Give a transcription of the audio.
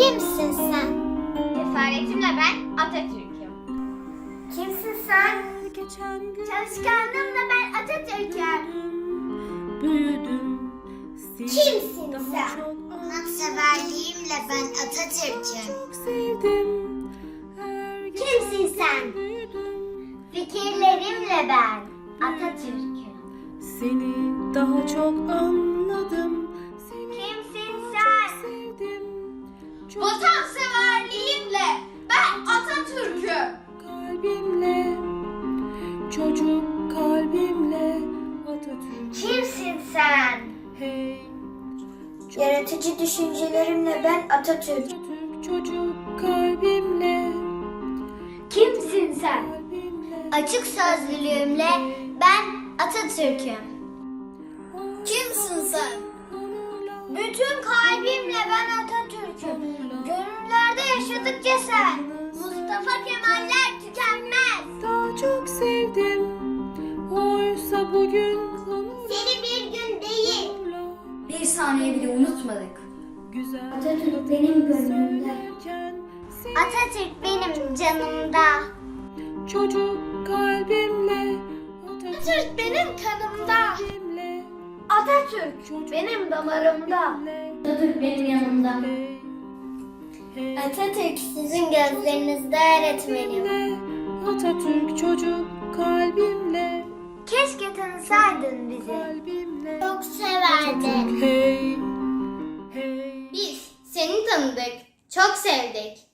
Kimsin sen? Cesaretimle ben Atatürk'üm. Kimsin sen? Çalışkanlığımla ben Atatürk'üm. Büyüdüm. Kimsin sen? Sanatseverliğimle ben Atatürk'üm. Sevdim. Kimsin sen? Fikirlerimle ben Atatürk'üm. Seni daha çok anladım. Vatanseverliğimle ben Atatürk'üm. kalbimle. Çocuk kalbimle. Atatürk. Kimsin sen? Hey. Yaratıcı düşüncelerimle ben Atatürk. Atatürk çocuk kalbimle. Kimsin sen? Kalbimle. Açık sözlülüğümle ben Atatürk'üm. Kimsin sen? Bütün kalbimle ben Atatürk'üm. Yaşadıkça sen. Mustafa Kemaller tükenmez. Daha çok sevdim. Oysa bugün. Seni bir gün değil. Bir saniye bile unutmadık. Güzel. Atatürk benim gönlümde. Atatürk benim canımda. Çocuk kalbimle. Atatürk benim kanımda. Atatürk benim damarımda. Atatürk benim yanımda. Atatürk sizin gözlerinizde öğretmenim. Atatürk çocuk kalbimle. Keşke tanısaydın bizi. Kalbimle. Çok severdim. Hey. Hey. Biz seni tanıdık, çok sevdik.